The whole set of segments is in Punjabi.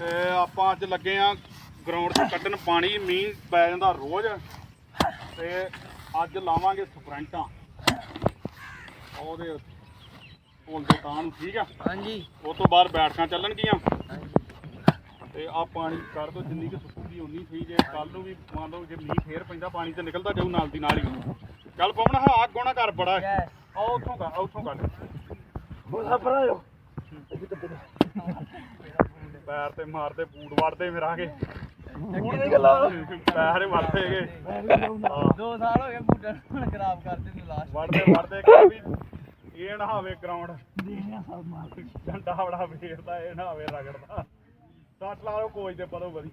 ਇਹ ਆਪਾਂ ਅੱਜ ਲੱਗੇ ਆ ਗਰਾਊਂਡ 'ਚ ਕੱਢਣ ਪਾਣੀ ਮੀਂਹ ਪੈ ਜਾਂਦਾ ਰੋਜ਼। ਤੇ ਅੱਜ ਲਾਵਾਂਗੇ ਸਪਰੈਂਟਾਂ। ਉਹਦੇ ਪੁੱਲ ਦੇ ਤਾਂ ਨੂੰ ਠੀਕ ਆ? ਹਾਂਜੀ। ਉਹ ਤੋਂ ਬਾਅਦ ਬੈਠਕਾਂ ਚੱਲਣਗੀਆਂ। ਤੇ ਆ ਪਾਣੀ ਕਰ ਦੋ ਜਿੰਨੀ ਕਿ ਸੁੱਕੂਗੀ ਉਨੀ ਸਹੀ ਜੇ। ਕੱਲ ਨੂੰ ਵੀ ਮੰਨ ਲਓ ਜੇ ਮੀਂਹ ਫੇਰ ਪੈਂਦਾ ਪਾਣੀ ਤੇ ਨਿਕਲਦਾ ਜਾਊ ਨਾਲ ਦੀ ਨਾਲ ਹੀ। ਚੱਲ ਪਵਨ ਹਾਂ ਅੱਗ ਗੋਣਾ ਕਰ ਬੜਾ. ਆ ਉੱਥੋਂ ਕਰ ਉੱਥੋਂ ਕਰ। ਬੋਲਾ ਪਰਾਇਓ ਪੈਰ ਤੇ ਮਾਰਦੇ ਬੂਟ ਵੜਦੇ ਮੇਰਾ ਕੇ। ਹੁਣ ਦੀ ਗੱਲਾਂ। ਪੈਰ ਵੜਦੇਗੇ ਦੋ ਸਾਲ ਹੋ ਗਏ ਬੂਟਾਂ ਨੂੰ ਖਰਾਬ ਕਰਦੇ ਨੂੰ ਲਾਸਟ ਵੜਦੇ ਵੜਦੇ ਕਿ ਵੀ ਇਹ ਨਾ ਹੋਵੇ ਗਰਾਊਂਡ ਡੰਡਾ ਬੜਾ ਵੇਰਦਾ ਇਹ ਨਾ ਹੋਵੇ ਰਗੜਦਾ। ਸੱਟ ਲਾ ਲਓ ਕੋਚ ਦੇ ਪਦੋਂ ਵਧੀ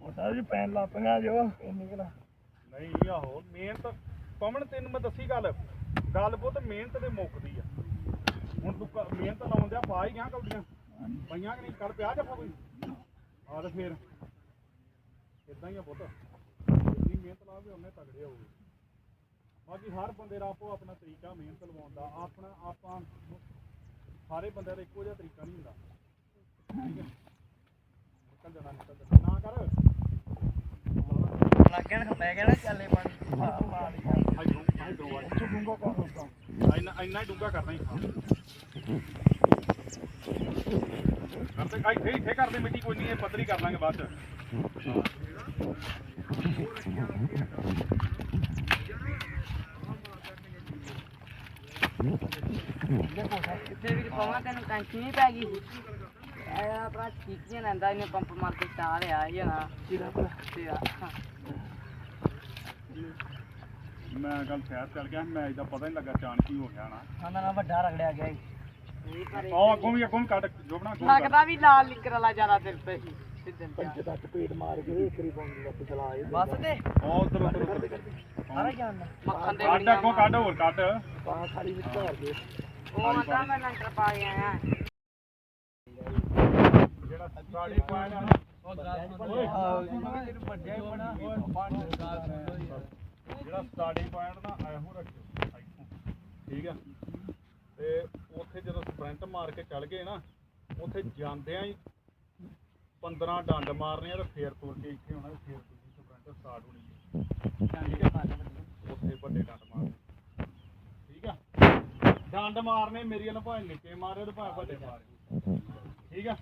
ਉਹਦਾ ਜੀ ਪੈਨ ਲਾਪੀਆਂ ਜੋ ਨਿਕਲਾ ਨਹੀਂ ਆਹੋ ਮਿਹਨਤ। ਪਵਨ ਤੈਨੂੰ ਮੈਂ ਦੱਸੀ ਗੱਲ। ਗੱਲ ਪੁੱਤ ਮਿਹਨਤ ਦੇ ਮੁੱਕਦੀ ਆ। ਹੁਣ ਤੂੰ ਮਿਹਨਤ ਲਾਉਂਦੇ ਆ ਪਾ ਹੀ ਗਿਆ ਕੌਡੀਆਂ ਪਈਆਂ ਕਿ ਨਹੀਂ? ਕਰ ਪਿਆ ਜੱਫਾ ਕੋਈ? ਆ ਤੇ ਫੇਰ। ਇਦਾਂ ਹੀ ਆ ਪੁੱਤ। ਜਿੰਨੀ ਮਿਹਨਤ ਲਾਵੇ ਉਹਨੇ ਤਗੜੇ ਹੋਵੇ ਬਾਕੀ ਹਰ ਬੰਦੇ ਦਾ ਆਪੋ ਆਪਣਾ ਤਰੀਕਾ ਮਿਹਨਤ ਲਵਾਉਣ ਦਾ। ਆਪਣਾ ਆਪਾਂ ਸਾਰੇ ਬੰਦਿਆਂ ਦਾ ਇੱਕੋ ਜਿਹਾ ਤਰੀਕਾ ਨਹੀਂ ਹੁੰਦਾ। ਠੀਕ ਹੈ? ਨਿਕਲ ਜਾਣਾ ਨਿਕਲ ਜਾਣਾ। ਨਾ ਕਰ। ਚੱਲੇ ਪਾਣੀ ਡੂੰਗਾ ਕਰਨਾ ਹੀ ਕਰਦੇ ਇੱਥੇ ਇੱਥੇ ਕਰਦੇ ਮਿੱਟੀ ਕੋਈ ਨਹੀਂ ਇਹ ਪੱਧਰੀ ਕਰ ਲਾਂਗੇ ਬਾਅਦ ਚ ਕਿੱਥੇ ਵੀ ਪਾਵਾਂ ਤੈਨੂੰ ਟੈਨਸ਼ਨ ਨਹੀਂ ਪੈ ਗਈ ਇਹ ਆਪਣਾ ਚੀਕੀਆਂ ਲੈਂਦਾ ਇਹਨੇ ਪੰਪ ਮਾਰ ਕੇ ਚਾਹ ਲਿਆ ਹੀ ਨਾ ਕਿਹਦਾ ਭਲਾ ਤੇਰਾ ਮੈਂ ਕੱਲ ਸ਼ਹਿਰ ਚੱਲ ਗਿਆ, ਮੈਂ ਇਹਦਾ ਪਤਾ ਨਹੀਂ ਲੱਗਾ ਚਾਣ ਕੀ ਹੋ ਗਿਆ ਨਾ। ਆਂਦਾ ਨਾ ਵੱਡਾ ਰਗੜਿਆ ਗਿਆ ਇਹ ਕਰੇ ਉਹ ਅੱਗੋਂ ਵੀ ਅੱਗੋਂ ਵੀ ਕੱਢ ਜੋਬਣਾ। ਲੱਗਦਾ ਵੀ ਲਾਲ ਲਿਕਰ ਵਾਲਾ ਜ਼ਿਆਦਾ ਦਿਲ ਤੇ ਸੀ ਸਿੱਧਨ ਪੰਜ ਦਾ ਚਪੇੜ ਮਾਰ ਕੇ ਇਕਰੀ ਪਾਉਂਦੀ ਲੱਤ ਚਲਾ ਇਹ ਬਸ ਤੇ। ਉਹ ਉਧਰ ਉਧਰ ਸਾਰਾ ਗਿਆਨ ਦਾ ਮੱਖਣ ਦੇ ਕੱਢ ਅੱਗੋਂ ਕੱਢ ਹੋਰ ਕੱਢ ਪਾ ਖਾਲੀ ਵਿੱਚ ਧਰ ਦੇ ਉਹ ਮਤਾ ਮੈਂ ਲੰਟਰ ਪਾ ਗਿਆ ਆ ਜਿਹੜਾ ਸਟਾਰਟਿੰਗ ਪੁਆਇੰਟ ਆ ਨਾ ਜਿਹੜਾ ਸਟਾਰਟਿੰਗ ਪੁਆਇੰਟ ਨਾ ਇਹੋ ਰੱਖਿਓ। ਠੀਕ ਆ? ਤੇ ਉੱਥੇ ਜਦੋਂ ਸਪ੍ਰਿੰਟ ਮਾਰ ਕੇ ਚੱਲ ਗਏ ਨਾ ਉੱਥੇ ਜਾਂਦਿਆਂ ਹੀ 15 ਡੰਡ ਮਾਰਨੇ ਆ ਤੇ ਫੇਰ ਤੁਰ ਕੇ ਇੱਥੇ ਹੋਣਾ ਫੇਰ ਦੂਜੀ ਸਪ੍ਰਿੰਟ ਸਟਾਰਟ ਹੋਣੀ ਹੈ ਠੀਕ ਆ ਉੱਥੇ ਵੱਡੇ ਡੰਡ ਮਾਰਨੇ। ਠੀਕ ਆ? ਡੰਡ ਮਾਰਨੇ ਮੇਰੀ ਵੱਲ ਭਾਵੇਂ ਨਿੱਕੇ ਮਾਰੇ ਤੇ ਭਾਵੇਂ ਵੱਡੇ ਮਾਰੇ। ਠੀਕ ਆ?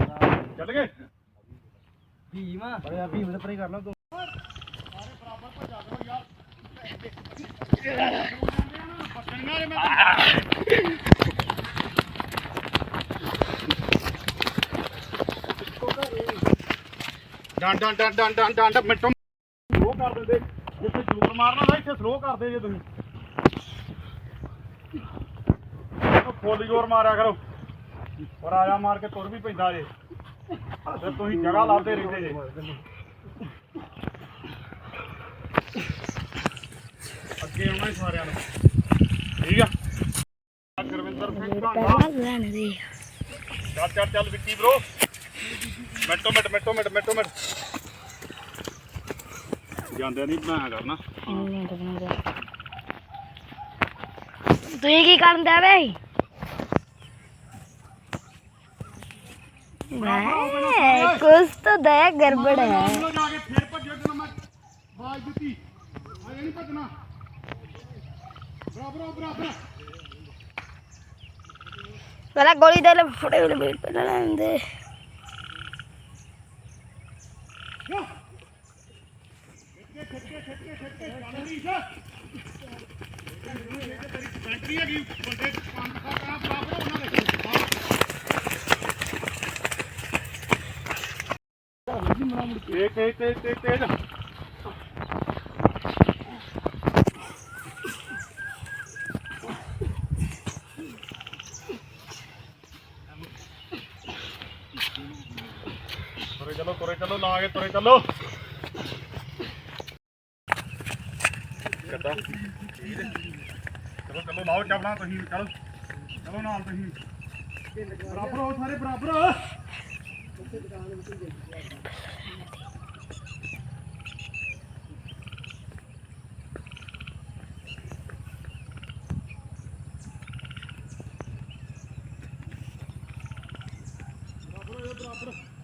ਹਾਂ ਚੱਲ ਗਏ? ਭੀਮ ਬੜਾ ਭੀਮ ਦੇ ਪਰੇ ਕਰ ਲਾ ਤੂੰ ਡੰਡ ਡੰਡ ਡੰਡ ਡੰਡ ਡੰਡ ਡੰਡ, ਮਿੰਟੋ ਸਲੋ ਕਰ ਦਿੰਦੇ। ਜਿੱਥੇ ਜੂਰ ਮਾਰਨਾ ਹੁੰਦਾ ਇੱਥੇ ਸਲੋ ਕਰਦੇ ਜੇ ਤੁਸੀਂ। ਫੁੱਲ ਜ਼ੋਰ ਮਾਰਿਆ ਕਰੋ। ਔਰ ਆਇਆ ਮਾਰ ਕੇ ਤੁਰ ਵੀ ਪੈਂਦਾ ਜੇ। ਫਿਰ ਤੁਸੀਂ ਜਗ੍ਹਾ ਲੱਭਦੇ ਰਹਿੰਦੇ ਜੇ। ਅੱਗੇ ਆਉਣਾ ਹੀ ਸਾਰਿਆਂ ਨੂੰ। ਠੀਕ ਆ? ਆ ਗੁਰਵਿੰਦਰ ਸਿੰਘ ਭਾਂਡਾ ਚੱਲ ਚੱਲ ਚੱਲ ਵਿੱਕੀ ਬ్రో ਮਿੰਟੋ ਮਿੰਟ ਮਿੰਟੋ ਮਿੰਟ ਮਿੰਟੋ ਮਿੰਟ। ਜਾਂਦੇ ਨਹੀਂ ਬਣਾਇਆ ਕਰਨਾ। ਤੁਸੀਂ ਕੀ ਕਰਨ ਦੇ ਵੇ? ਮੈਂ ਕੁਛ ਤਾਂ ਦੇ ਗੜਬੜ ਹੈ। ਜਾ ਕੇ ਫੇਰ ਭੱਜਿਓ ਜਦੋਂ ਮੈਂ ਬਾਜ ਦਿੱਤੀ। ਅਜੇ ਨਹੀਂ ਭੱਜਣਾ। ਬਰਾਬਰ ਬਰਾਬਰ ਪਹਿਲਾਂ ਗੋਲੀ ਦੇ ਲੈ ਫੜੇ ਵਾਲੇ ਬੇਟ ਪਹਿਲਾਂ ਲੈਂਦੇ ਬੈਟਰੀ आगे तुरंत चलो चलो चलो लाओ चावला ਤੁਸੀਂ ਚਲੋ ਚਲੋ ਨਾਲ ਤੁਸੀਂ ਬਰਾਬਰ ਹੋ ਸਾਰੇ ਬਰਾਬਰ ਬਰਾਬਰ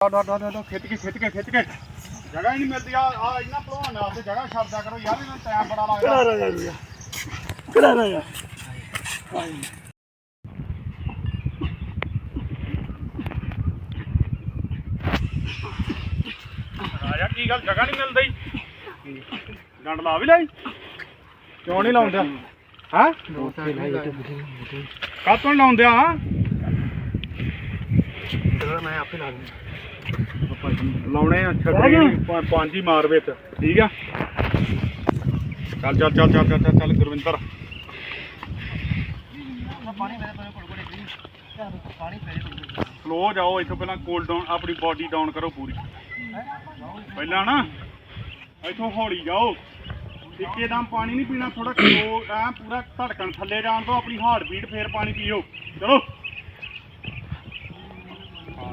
ਡਾ ਡਾ ਡਾ ਖਿੱਚ ਕੇ ਖਿੱਚ ਕੇ ਖਿੱਚ ਕੇ ਜਗ੍ਹਾ ਹੀ ਨਹੀਂ ਮਿਲਦੀ ਆ ਆ ਇਹਨਾਂ ਭਲਵਾਨ ਨਾਲ ਤੇ ਜਗ੍ਹਾ ਛੱਡਦਾ ਕਰੋ ਯਾਰ ਇਹਨਾਂ ਟਾਈਮ ਬੜਾ ਲੱਗਦਾ ਰਾਜਾ ਕੀ ਗੱਲ? ਜਗ੍ਹਾ ਨਹੀਂ ਮਿਲਦੀ। ਡੰਡ ਲਾ ਵੀ ਲਈ ਕਿਉਂ ਨਹੀਂ ਲਾਉਂਦਾ? ਹਾਂ? ਕਾਤੋਂ ਲਾਉਂਦੇ ਆ? ਲਾਉਣੇ ਆ ਛੱਡੇ ਪ- ਪੰਜ ਹੀ ਮਾਰ ਵਿੱਚ ਠੀਕ ਆ? ਚੱਲ ਚੱਲ ਚੱਲ ਚੱਲ ਚੱਲ ਚੱਲ ਗੁਰਵਿੰਦਰ। ਸਲੋ ਜਾਓ ਇੱਥੋਂ ਪਹਿਲਾਂ ਕੋਲ ਡਾਊਨ ਆਪਣੀ ਬਾਡੀ ਡਾਊਨ ਕਰੋ ਪੂਰੀ। ਪਹਿਲਾਂ ਨਾ ਇੱਥੋਂ ਹੌਲੀ ਜਾਓ। ਇੱਕੇਦਮ ਪਾਣੀ ਨਹੀਂ ਪੀਣਾ ਥੋੜਾ ਸਲੋ ਐ ਪੂਰਾ ਧੜਕਣ ਥੱਲੇ ਜਾਣ ਤੋਂ ਆਪਣੀ ਹਾਰਟ ਬੀਟ ਫੇਰ ਪਾਣੀ ਪੀਓ। ਚਲੋ। ਹਾਂ,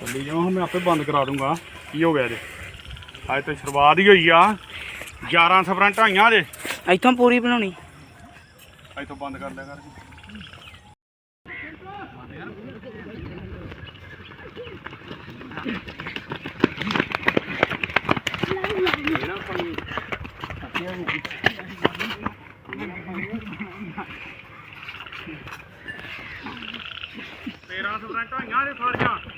ਚੱਲੀ ਜਾਓ ਮੈਂ ਆਪੇ ਬੰਦ ਕਰਾ ਦੂੰਗਾ। ਕੀ ਹੋ ਗਿਆ ਜੇ? ਅੱਜ ਤੇ ਸ਼ੁਰੂਆਤ ਹੀ ਹੋਈ ਆ। 11 ਸਫਰਾਂ ਢਾਈਆਂ ਜੇ। ਇੱਥੋਂ ਪੂਰੀ ਬਣਾਉਣੀ। ਇੱਥੋਂ ਬੰਦ ਕਰ ਲਿਆ ਕਰ। ਤੇਰਾਂ ਸਫਰਾਂ ਢਾਈਆਂ ਜੇ ਸਾਰੀਆਂ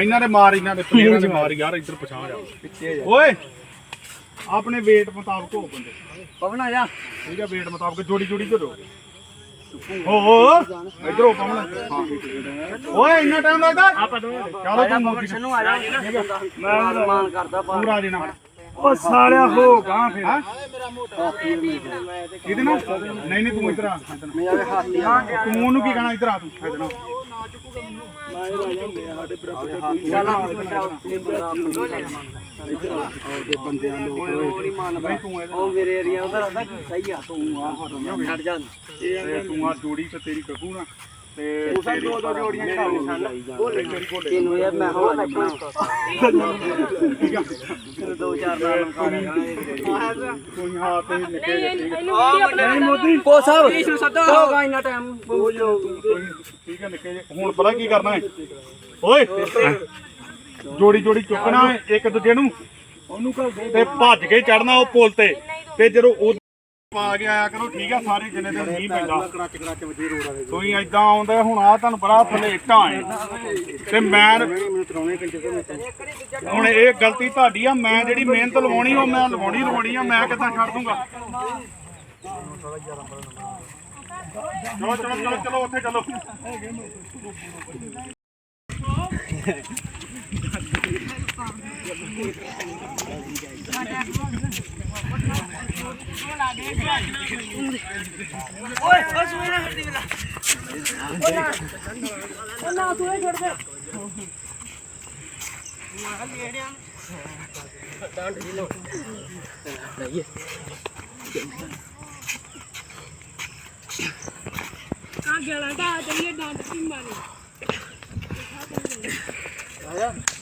ਇਹਨਾਂ ਦੇ ਮਾਰ ਇਹਨਾਂ ਦੇ ਪਲੇਅਰਾਂ ਦੇ ਮਾਰ। ਯਾਰ ਇੱਧਰ ਪਛਾਣ ਜਾ। ਓਏ ਆਪਣੇ weight ਮੁਤਾਬਕ ਹੋ ਬੰਦੇ। ਪਵਨ ਆ ਜਾ। ਠੀਕ ਹੈ weight ਮੁਤਾਬਕ ਜੋੜੀ ਜੋੜੀ ਕਰੋ। ਓ ਓ ਇੱਧਰ ਹੋ ਪਵਨ ਹਾਂ। ਓਏ ਇੰਨਾ ਟਾਈਮ ਲੱਗਦਾ? ਆਪਾਂ ਚਲੋ ਤੂੰ ਮੌਕੀ ਨੂੰ ਆ ਜਾ। ਮੈਂ ਮਾਨ ਕਰਦਾ ਪਾ ਪੂਰਾ ਦੇਣਾ। ਓ ਸਾਲਿਆ ਹੋ ਗਾਂ ਫਿਰ। ਇਹਦੇ ਨਾਲ? ਨਹੀਂ ਨਹੀਂ ਤੂੰ ਇੱਧਰ ਆ ਤੂੰ ਉਹਨੂੰ ਕੀ ਕਹਿਣਾ? ਇੱਧਰ ਆ ਤੂੰ ਇੱਧਰ ਆ। ਨਹੀਂ ਤੂੰ ਇਹਦੇ ਉਹ ਮੇਰੇ ਏਰੀਆ ਉਧਰ ਆਉਂਦਾ ਸਹੀ ਆ ਤੂੰ ਆ ਛੱਡ ਜਾ ਤੇ ਤੂੰ ਆ ਜੋੜੀ ਤੇ ਤੇਰੀ ਕੱਕੂ ਨਾ ਤੇ ਤੇਰੀ ਦੋ ਦੋ ਜੋੜੀਆਂ ਤੈਨੂੰ ਯਾਰ ਮੈਂ ਹੋ ਲੱਗਾ ਠੀਕ ਆ ਦੋ ਚਾਰ ਨਾਲ ਕੋਈ ਹਾਂ ਤੇ ਨਿੱਕੇ ਜਿਹੇ ਨਹੀਂ ਮੋਦੀ ਕੋ ਸਾਹਿਬ। ਇਸ ਨੂੰ ਸੱਦਾ। ਹੋਗਾ ਇੰਨਾ ਟਾਈਮ ਠੀਕ ਹੈ ਨਿੱਕੇ ਜਿਹੇ। ਹੁਣ ਪਤਾ ਕੀ ਕਰਨਾ ਹੈ? ਓਏ ਜੋੜੀ ਜੋੜੀ ਚੁੱਕਣਾ ਇੱਕ ਦੂਜੇ ਨੂੰ। ਉਹਨੂੰ ਤੇ ਭੱਜ ਕੇ ਚੜਨਾ ਉਹ ਪੁਲ ਤੇ। ਤੇ ਜਦੋਂ ਪਾ ਕੇ ਆਇਆ ਕਰੋ ਠੀਕ ਆ ਸਾਰੇ ਜਿੰਨੇ ਦਿਨ ਮੀਂਹ ਪੈਂਦਾ। ਤੁਸੀਂ ਏਦਾਂ ਆਉਂਦੇ ਹੁਣ ਆ ਤੁਹਾਨੂੰ ਬੜਾ ਥੱਲੇ ਇੱਟਾਂ ਏ ਤੇ ਮੈਂ ਹੁਣ ਇਹ ਗਲਤੀ ਤੁਹਾਡੀ ਆ ਮੈਂ ਜਿਹੜੀ ਮਿਹਨਤ ਲਵਾਉਣੀ ਉਹ ਮੈਂ ਲਵਾਉਣੀ ਲਵਾਉਣੀ ਆ ਮੈਂ ਕਿੱਦਾਂ ਛੱਡ ਦੂੰਗਾ? ਚਲੋ ਚਲੋ ਚਲੋ ਚਲੋ ਉੱਥੇ ਚਲੋ। Agak lah, ada yang. dah, timbal. Ayo.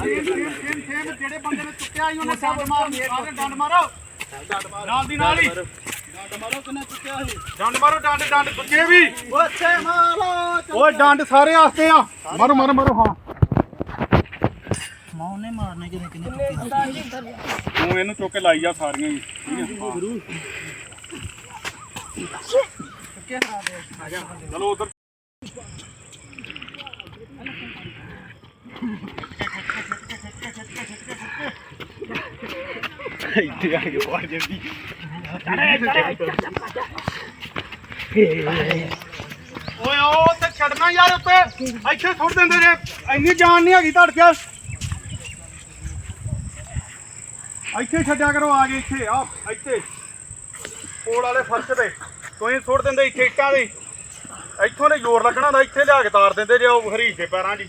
ਜਿਹੜੇ ਬੰਦੇ ਨੇ ਚੁੱਕਿਆ ਸੀ ਉਹਨੇ ਡੰਡ ਮਾਰ ਸਾਰੇ ਡੰਡ ਮਾਰੋ ਨਾਲ ਦੀ ਨਾਲ ਹੀ ਡੰਡ ਮਾਰੋ ਕਿੰਨੇ ਚੁੱਕਿਆ ਸੀ ਡੰਡ ਮਾਰੋ ਡੰਡ ਡੰਡ ਦੂਜੇ ਵੀ ਓਏ ਮਾਰੋ ਓਏ ਡੰਡ ਸਾਰੇ ਵਾਸਤੇ ਆ। ਮਾਰੋ ਮਾਰੋ ਮਾਰੋ, ਹਾਂ। ਮੌਨੇ ਮਾਰਨੇ ਕਿਨੇ ਕਿਨੇ ਤੂੰ ਇਹਨੂੰ ਚੁੱਕ ਕੇ ਲਾਈ ਜਾ ਸਾਰੀਆਂ ਹੀ। ਠੀਕ ਹੈ ਆ? ਚਲੋ ਉਧਰ। ਇੱਥੇ ਆ ਕੇ ਪੜ ਜਾਂਦੀ ਓਏ ਉਹ ਤੇ ਛੱਡਣਾ ਯਾਰ ਉੱਤੇ ਇੱਥੇ ਸੁੱਟ ਦਿੰਦੇ ਜੇ ਇੰਨੀ ਜਾਨ ਨਹੀਂ ਹੈਗੀ ਤੁਹਾਡੇ ਚ ਇੱਥੇ ਛੱਡਿਆ ਕਰੋ, ਆ ਗਏ ਇੱਥੇ ਆ ਇੱਥੇ। ਕੋਲ ਵਾਲੇ ਫਰਸ਼ ਤੇ। ਤੁਸੀਂ ਸੁੱਟ ਦਿੰਦੇ ਇੱਥੇ ਇੱਟਾਂ ਦੇ। ਇੱਥੋਂ ਨੇ ਜ਼ੋਰ ਲੱਗਣਾ ਦਾ ਇੱਥੇ ਲਿਆ ਕੇ ਤਾਰ ਦਿੰਦੇ ਜੇ ਉਹ ਹਰੀਸ਼ ਦੇ ਪੈਰਾਂ ਦੀ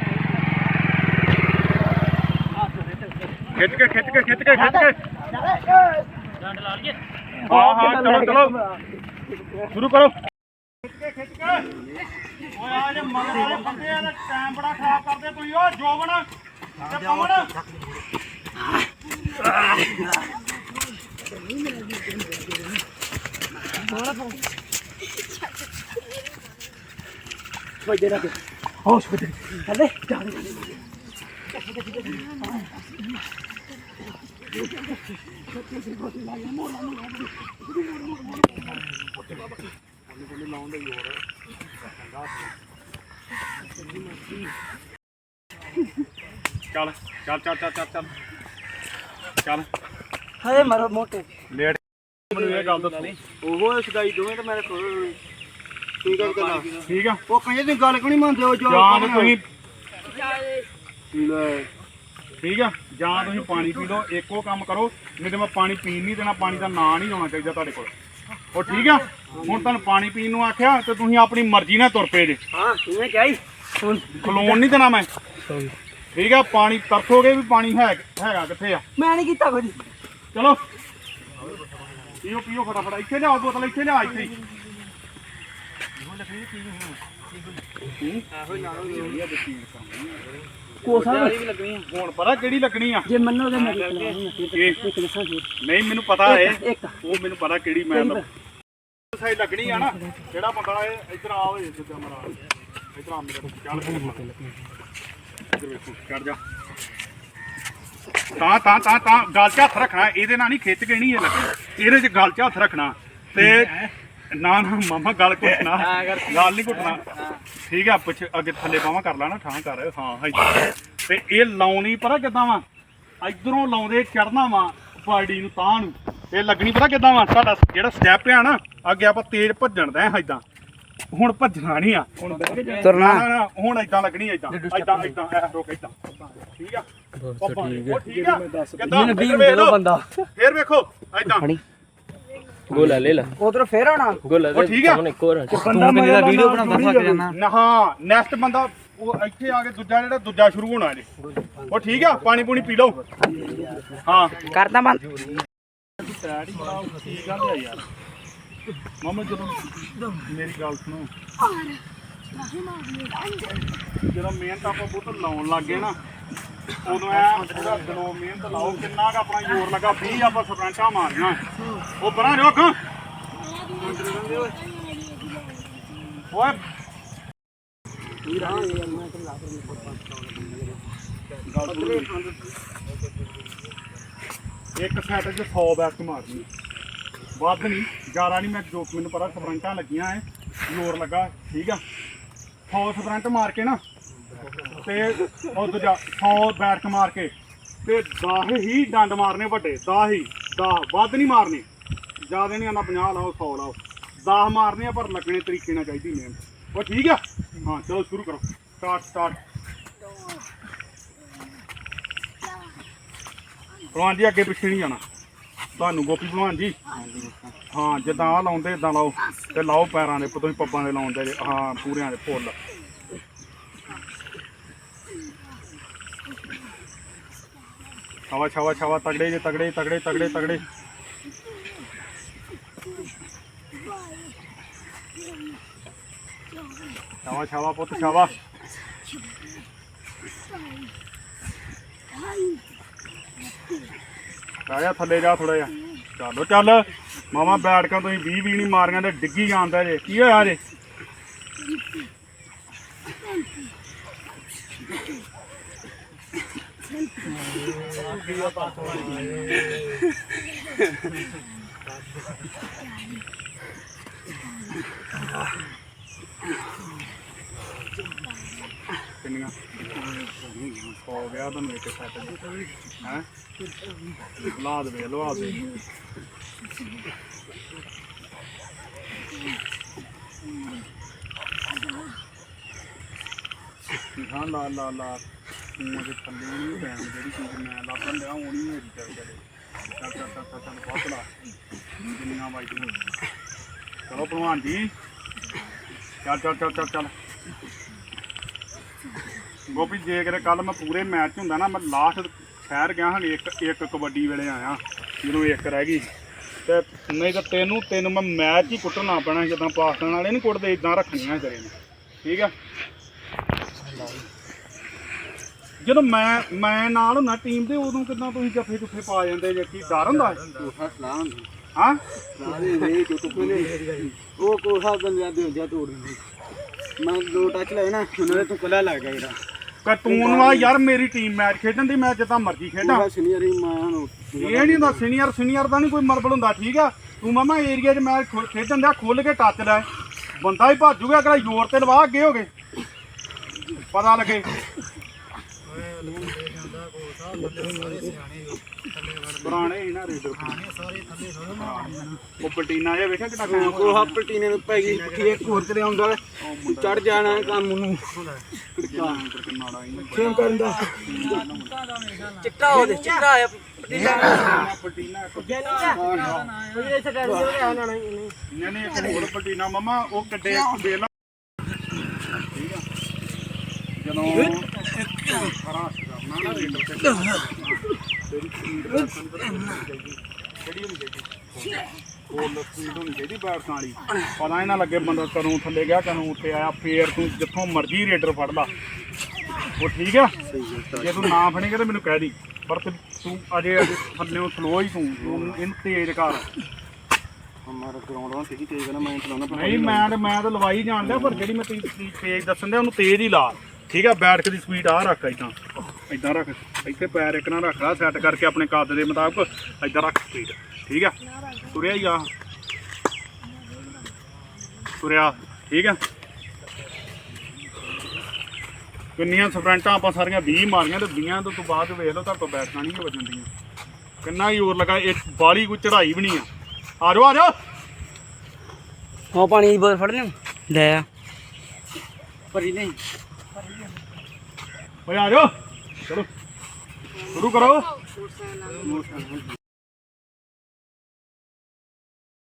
ਖਿੱਚ ਕੇ ਖਿੱਚ ਕੇ ਖਿੱਚ ਕੇ ਖਿੱਚ ਕੇ। ਡੰਡ ਲਾ ਲਈਏ ਹਾਂ ਹਾਂ, ਚਲੋ ਚਲੋ। ਸ਼ੁਰੂ ਕਰੋ। ਖਿੱਚ ਕੇ ਖਿੱਚ ਕੇ ਓਏ ਆ ਜੇ ਮਗਰ ਵਾਲੇ ਬੰਦੇ ਆ ਨਾ ਟਾਈਮ ਬੜਾ ਖਰਾਬ ਕਰਦੇ ਤੁਸੀਂ ਓ ਜੋਬਣ ਤੇ ਪਵਨ ਵੱਜੇ ਰੱਖ ਹੋਸ਼ ਵਿੱਚ ਥੱਲੇ ਜਾ ਚੱਲ ਚੱਲ ਚੱਲ ਚੱਲ ਚੱਲ ਚੱਲ। ਚੱਲ। ਹਏ ਮਰੋ ਮੋਟੇ। ਲੇਟ। ਮੈਨੂੰ ਇਹ ਗੱਲ ਦੱਸੋ। ਉਹ ਸਗਾਈ ਦੋਵੇਂ ਤਾਂ ਮੇਰੇ ਕੋਲ। ਕੀ ਗੱਲ ਕਰਨਾ ਠੀਕ ਆ। ਉਹ ਕਹਿੰਦੇ ਤੁਸੀਂ ਗੱਲ ਕਿਉਂ ਨਹੀਂ ਮੰਨਦੇ ਹੋ ਜੋ ਜਾਂ ਤਾਂ ਤੁਸੀਂ ਲੈ। ਠੀਕ ਆ? ਜਾਂ ਤੁਸੀਂ ਪਾਣੀ ਪੀ ਲਓ ਇੱਕੋ ਕੰਮ ਕਰੋ। ਨਹੀਂ ਤੇ ਮੈਂ ਪਾਣੀ ਪੀਣ ਨਹੀਂ ਦੇਣਾ ਪਾਣੀ ਦਾ ਨਾਂ ਨਹੀਂ ਹੋਣਾ ਚਾਹੀਦਾ ਤੁਹਾਡੇ ਕੋਲ। ਉਹ ਠੀਕ ਆ? ਹੁਣ ਤੁਹਾਨੂੰ ਪਾਣੀ ਪੀਣ ਨੂੰ ਆਖਿਆ ਤੇ ਤੁਸੀਂ ਆਪਣੀ ਮਰਜ਼ੀ ਨਾਲ ਤੁਰ ਪਏ ਜੇ। ਹਾਂ ਕਿਵੇਂ ਚਾਹੀ ਹੁਣ ਖਲੋਣ ਨਹੀਂ ਦੇਣਾ ਮੈਂ। ਠੀਕ ਆ? ਪਾਣੀ ਤਰਸੋਗੇ ਵੀ ਪਾਣੀ ਹੈ ਹੈਗਾ ਕਿੱਥੇ ਆ? ਮੈਂ ਨਹੀਂ ਕੀਤਾ ਕੁਝ। ਚਲੋ। ਪੀਓ ਪੀਓ ਫਟਾਫਟ। ਇੱਥੇ ਲਿਆਓ ਬੋਤਲ ਇੱਥੇ ਲਿਆ ਇੱਥੇ ਹੀ। ਕੋਸਾ? ਵੀ ਲੱਗਣੀ ਹੁਣ ਪਤਾ ਕਿਹੜੀ ਲੱਗਣੀ ਆ? ਜੇ ਮੰਨੋ ਤਾਂ ਮੇਰੀ ਕਲਾਣੀ ਇਹ ਇੱਕ ਦੱਸਾਂ ਜੀ ਨਹੀਂ ਮੈਨੂੰ ਪਤਾ ਹੈ ਇੱਕ। ਉਹ ਮੈਨੂੰ ਪਤਾ ਕਿਹੜੀ ਮੈਂ ਸਾਈ ਲੱਗਣੀ ਆ ਨਾ। ਜਿਹੜਾ ਬੰਦਾ ਇਹ ਇੱਧਰ ਆ ਹੋਏ ਜਿੱਦਾਂ ਮਰਾ। ਇੱਧਰ ਆ ਮੇਰੇ ਕੋਲ। ਚੱਲ ਇੱਧਰ ਵੇਖੋ ਕਰ ਜਾ। ਤਾਂ ਤਾਂ ਤਾਂ ਤਾਂ ਗਲ 'ਚ ਹੱਥ ਰੱਖਣਾ। ਇਹਦੇ ਨਾਲ ਨਹੀਂ ਖਿੱਚ ਕੇ ਨਹੀਂ ਇਹ ਲੱਗਣੀ। ਇਹਦੇ 'ਚ ਗਲ 'ਚ ਹੱਥ ਰੱਖਣਾ। ਤੇ ਨਾ ਨਾ ਮਾਮਾ ਗਲ ਘੁੱਟਣਾ। ਗਲ ਨਹੀਂ ਘੁੱਟਣਾ। ਠੀਕ ਆ ਪਿੱਛੇ ਅੱਗੇ ਥੱਲੇ ਬਾਹਾਂ ਕਰ ਲਾ ਨਾ ਠਾਂ ਕਰ ਹਾਂ ਇੱਧਰ ਤੇ ਇਹ ਲਾਉਣੀ ਪਤਾ ਕਿੱਦਾਂ ਵਾ? ਇਧਰੋਂ ਲਾਉਂਦੇ ਚੜਨਾ ਵਾ ਪਾਰਟੀ ਨੂੰ ਤਾਂ ਨੂੰ। ਇਹ ਲੱਗਣੀ ਪਤਾ ਕਿਦਾਂ ਵਾ? ਸਾਡਾ ਜਿਹੜਾ ਸਟੈਪ ਆ ਨਾ ਅੱਗੇ ਆਪਾਂ ਤੇਜ਼ ਭੱਜਣ ਦਾ ਇਦਾਂ ਹੁਣ ਭੱਜਣਾ ਨਹੀਂ ਆ। ਹੁਣ ਤੁਰਨਾ। ਹੁਣ ਇਦਾਂ ਲੱਗਣੀ ਇਦਾਂ ਇਦਾਂ ਇਦਾਂ ਐ ਰੋਕ ਇਦਾਂ ਠੀਕ ਆ? ਉਹ ਠੀਕ ਆ? ਕਿਦਾਂ? ਫੇਰ ਵੇਖੋ ਇਦਾਂ ਗੋਲਾ ਲੈ ਲੈ। ਉਧਰ ਫੇਰ ਆਉਣਾ? ਗੋਲਾ ਉਹ ਠੀਕ ਆ। ਇੱਕ ਹੋਰ ਤੂੰ ਮੈਨੂੰ ਦਾ ਵੀਡੀਓ ਬਣਾਉਂਦਾ ਥੱਕ ਜਾਣਾ ਨਾ ਹਾਂ ਨੈਕਸਟ ਬੰਦਾ ਉਹ ਇੱਥੇ ਆ ਕੇ ਦੂਜਾ ਜਿਹੜਾ ਦੂਜਾ ਸ਼ੁਰੂ ਹੋਣਾ ਜੇ ਉਹ ਠੀਕ ਆ ਪਾਣੀ ਪੂਣੀ ਪੀ ਲਓ। ਹਾਂ। ਕਰਦਾ ਬੰਦ। ਠੀਕ ਯਾਰ ਮਾਮਾ ਜਦੋਂ ਮੇਰੀ ਗੱਲ ਸੁਣੋ। ਜਦੋਂ ਮਿਹਨਤ ਆਪਾਂ ਬਹੁਤ ਲਾਉਣ ਲੱਗੇ ਨਾ ਉਦੋਂ ਐ ਪੂਰਾ ਦਿਲੋਂ ਮਿਹਨਤ ਲਾਓ, ਕਿੰਨਾ ਕੁ ਆਪਣਾ ਜ਼ੋਰ ਲੱਗਾ 20 ਆਪਾਂ ਸਪਰੈਂਟਾਂ ਮਾਰੀਆਂ। ਉਹ ਪਰਾਂ ਰੋਕ ਓਏ। ਇੱਕ ਸੈਟ 'ਚ 100 ਬੈਕ ਮਾਰਨੀ ਵੱਧ ਨਹੀਂ, ਜ਼ਿਆਦਾ ਨਹੀਂ, ਮੈਂ ਜੋ ਮੈਨੂੰ ਪਤਾ ਸਪਰੰਟਾਂ ਲੱਗੀਆਂ ਐ। ਜ਼ੋਰ ਲੱਗਾ, ਠੀਕ ਆ। 100 ਸਪਰੰਟ ਮਾਰ ਕੇ ਨਾ ਤੇ ਉਹ ਦੂਜਾ 100 ਬੈਕ ਮਾਰ ਕੇ ਤੇ 10 ਹੀ ਡੰਡ ਮਾਰਨੇ ਵੱਡੇ 10 ਹੀ 10 ਵੱਧ ਨਹੀਂ ਮਾਰਨੇ। ਜ਼ਿਆਦਾ ਨਹੀਂ ਆਂਦਾ 50 ਲਾਓ 100 ਲਾਓ। 10 ਮਾਰਨੇ ਆ, ਪਰ ਲੱਗਣੇ ਤਰੀਕੇ ਨਾਲ ਚਾਹੀਦੀ ਨੇ ਉਹ ਠੀਕ ਆ? ਹਾਂ, ਚਲੋ ਸ਼ੁਰੂ ਕਰੋ। Start start. ਭਲਵਾਨ ਜੀ, ਅੱਗੇ ਪਿੱਛੇ ਨਹੀਂ ਜਾਣਾ। ਤੁਹਾਨੂੰ ਗੋਪੀ ਭਲਵਾਨ ਜੀ। ਹਾਂ, ਜਿੱਦਾਂ ਆ ਲਾਉਂਦੇ, ਇਦਾਂ ਲਾਓ। ਤੇ ਲਾਓ ਪੈਰਾਂ ਦੇ ਤੁਸੀਂ ਪੱਬਾਂ ਦੇ ਲਾਉਂਦੇ ਹਾਂ, ਪੂਰਿਆਂ ਦੇ, ਫੁੱਲ। ਛਾਵਾ ਛਾਵਾ ਛਾਵਾ ਤਗੜੇ ਜੇ, ਤਗੜੇ ਤਗੜੇ ਤਗੜੇ ਤਗੜੇ। ਛਾਵਾ ਛਾਵਾ ਪੁੱਤ ਛਾਵਾ ਆਇਆ ਥੱਲੇ ਜਾ ਥੋੜਾ ਜਿਹਾ। ਚਲੋ ਚੱਲ। ਮਾਮਾ ਬੈਠਕਾਂ ਤੁਸੀਂ 20 20 ਨਹੀਂ ਮਾਰੀਆਂ ਤੇ ਡਿੱਗੀ ਜਾਂਦਾ ਜੇ। ਕੀ ਹੋਇਆ ਜੇ? ਕਿੰਨੀਆਂ ਹੋ ਗਿਆ ਤੁਹਾਨੂੰ ਇੱਕ ਸੈਟ ਹੈ ਲਾਦ ਦੇ ਲਵਾ ਦੇ ਹਾਂ, ਲਾ ਲਾ ਲਾ। ਤੂੰ ਅਜੇ ਥੱਲੇ ਨਹੀਂ ਪੈਣ ਜਿਹੜੀ ਚੀਜ਼ ਮੈਂ ਲੱਭਣ ਲਿਆ ਉਹ ਨਹੀਂ ਮੇਰੀ ਚੱਲ ਚੱਲ ਚੱਲ ਚੱਲ ਚੱਲ ਚੱਲ, ਬਹੁਤ ਲਾ। ਜਿੰਨੀਆਂ ਵਾਈਟੀਆਂ ਚਲੋ ਭਲਵਾਨ ਜੀ। ਚੱਲ ਚੱਲ ਚੱਲ ਚੱਲ ਚੱਲ। ਗੋਪੀ ਜੇ ਕਰੇ ਕੱਲ ਮੈਂ ਪੂਰੇ ਮੈਚ ਹੁੰਦਾ ਨਾ, ਮੈਂ ਲਾਸਟ ਸ਼ਹਿਰ ਗਿਆ ਹਾਂ ਇੱਕ ਇੱਕ ਕਬੱਡੀ ਵੇਲੇ ਆਇਆ ਜਦੋਂ ਇੱਕ ਰਹਿ ਗਈ। ਤੇ ਨਹੀਂ ਤਾਂ ਤੈਨੂੰ ਤੈਨੂੰ ਮੈਂ ਮੈਚ ਹੀ ਕੁੱਟਣਾ ਪੈਣਾ, ਜਿੱਦਾਂ ਪਾਕਿਸਤਾਨ ਵਾਲੇ ਨਹੀਂ ਕੁੱਟਦੇ ਇਦਾਂ ਰੱਖਣੀਆਂ ਤੇਰੇ ਨੇ। ਠੀਕ ਆ? ਜਦੋਂ ਮੈਂ ਮੈਂ ਨਾਲ ਹੁੰਦਾ ਟੀਮ ਦੇ ਉਦੋਂ ਕਿਦਾਂ ਤੁਸੀਂ ਜੱਫੇ ਜੁੱਫੇ ਪਾ ਜਾਂਦੇ ਜੇ ਕੀ ਡਰ ਹੁੰਦਾ ਹਾਂ? ਉਹ ਬੰਦਿਆਂ ਦੇ ਜਾ ਤੋੜ ਮੈਂ ਦੋ ਟੱਚ ਲਾਏ ਨਾ ਉਹਨਾਂ ਦੇ ਤੂੰ ਕੱਲਾ ਲੱਗ ਗਿਆ ਜਿਹੜਾ। ਕਤੂਨ ਵਾ ਯਾਰ ਮੇਰੀ ਟੀਮ ਮੈਚ ਖੇਡਣ ਦੀ ਮੈਂ ਜਿੱਦਾਂ ਮਰਜ਼ੀ ਖੇਡਾਂ। ਸੀਨੀਅਰ ਹੀ ਮੈਂ ਹੁਣ ਇਹ ਨਹੀਂ ਹੁੰਦਾ ਸੀਨੀਅਰ ਸੀਨੀਅਰ ਦਾ ਨਹੀਂ ਕੋਈ ਮਰਬਲ ਹੁੰਦਾ ਠੀਕ ਆ? ਤੂੰ ਮਾਮਾ ਏਰੀਆ 'ਚ ਮੈਚ ਖੇਡਣ ਦਾ ਖੁੱਲ ਕੇ ਟੱਚ ਲੈ। ਬੰਦਾ ਹੀ ਭੱਜੂਗਾ ਅਗਲਾ ਜ਼ੋਰ ਤੇ ਲਵਾ ਅੱਗੇ ਹੋਗੇ ਪਤਾ ਲੱਗੇ। ਪੁਰਾਣੇ ਹੀ ਨਾ ਰੇਡਰ। ਸਾਰੇ ਥੱਲੇ ਉਹ ਪਲਟੀਨਾ ਜਿਹਾ ਵੇਖਿਆ ਕਿੰਨਾ ਕੰਮ ਕੋਹਾ ਪਲਟੀਨੇ ਨੂੰ ਪੈ ਗਈ ਇੱਕ ਹੋਰ ਤੇ ਆਉਂਦਾ ਚੜ ਜਾਣਾ ਕੰਮ ਨੂੰ। ਹੀ ਸੇਮ ਕਰਨ ਦਾ। ਚਿੱਟਾ ਹੋ ਦੇ ਚਿੱਟਾ ਆ ਪਲਟੀਨਾ। ਇੱਕ ਇਹ ਇੱਥੇ ਡਰ ਗਿਆ ਨਾ ਇਹਨਾਂ ਨੇ ਇੱਕ ਹੋਰ ਪਲਟੀਨਾ ਮਮਾ ਉਹ ਕੱਡੇ ਦੇ ਲਾ ਠੀਕ ਆ ਜਦੋਂ ਪਤਾ ਨਹੀਂ ਲੱਗੇ ਬੰਦਾ ਕਦੋਂ ਥੱਲੇ ਗਿਆ ਕਦੋਂ ਉੱਤੇ ਆਇਆ ਫੇਰ ਤੂੰ ਜਿੱਥੋਂ ਮਰਜ਼ੀ ਰੇਡਰ ਫੜ ਲਾ ਉਹ ਠੀਕ ਆ? ਜੇ ਤੂੰ ਨਾ ਫੜੇਗਾ ਤਾਂ ਮੈਨੂੰ ਕਹਿ ਦੀ। ਪਰ ਤੇ ਤੂੰ ਅਜੇ ਅਜੇ ਸਲੋ ਹੀ ਤੂੰ ਤੂੰ ਇਹਨੂੰ ਤੇਜ਼ ਕਰ ਹਮਾਰਾ ਗਰਾਊਂਡ ਵਾਂ ਸਹੀ ਤੇਜ਼ ਕਰਨਾ ਮੈਂ ਚਲਾਉਣਾ ਨਹੀਂ, ਮੈਂ ਤੇ ਮੈਂ ਤਾਂ ਲਵਾਈ ਜਾਣ ਪਰ ਜਿਹੜੀ ਮੈਂ ਤੈਨੂੰ ਤੇਜ਼ ਦੱਸਣ ਦਿਆ ਉਹਨੂੰ ਤੇਜ਼ ਹੀ ਲਾ। ਠੀਕ ਆ ਬੈਠ ਕੇ ਦੀ ਸਪੀਡ ਆ ਰੱਖ ਇਦਾਂ ਇਦਾਂ ਰੱਖ, ਇੱਥੇ ਪੈਰ ਇੱਕ ਨਾਲ ਰੱਖ ਲਾ ਸੈੱਟ ਕਰਕੇ ਆਪਣੇ ਕੱਦ ਦੇ ਮੁਤਾਬਕ ਇਦਾਂ ਰੱਖ ਸਪੀਡ ਠੀਕ ਆ? ਤੁਰਿਆ ਹੀ ਆ। ਤੁਰਿਆ, ਠੀਕ ਆ? ਕਿੰਨੀਆਂ ਸਪਰੈਂਟਾਂ ਆਪਾਂ ਸਾਰੀਆਂ 20 ਮਾਰੀਆਂ ਤੇ 20 ਤੋਂ ਬਾਅਦ ਵੇਖ ਲਓ, ਤੁਹਾਡੇ ਤੋਂ ਬੈਠਣਾ ਨਹੀਂ ਵੱਜਣ ਦੀਆਂ ਕਿੰਨਾ ਹੀ ਜ਼ੋਰ ਲਗਾ ਇਹ ਬਾਲੀ ਕੋਈ ਚੜਾਈ ਵੀ ਨਹੀਂ ਆ। ਆ ਜਾਓ ਆ ਜਾਓ। ਉਹ ਪਾਣੀ ਦੀ ਬੋਤਲ ਫੜਨੇ ਲੈ ਆ। ਭਰੀ ਨਹੀਂ। ਓਏ ਆ ਜਾਓ। ਚਲੋ ਸ਼ੁਰੂ ਕਰੋ।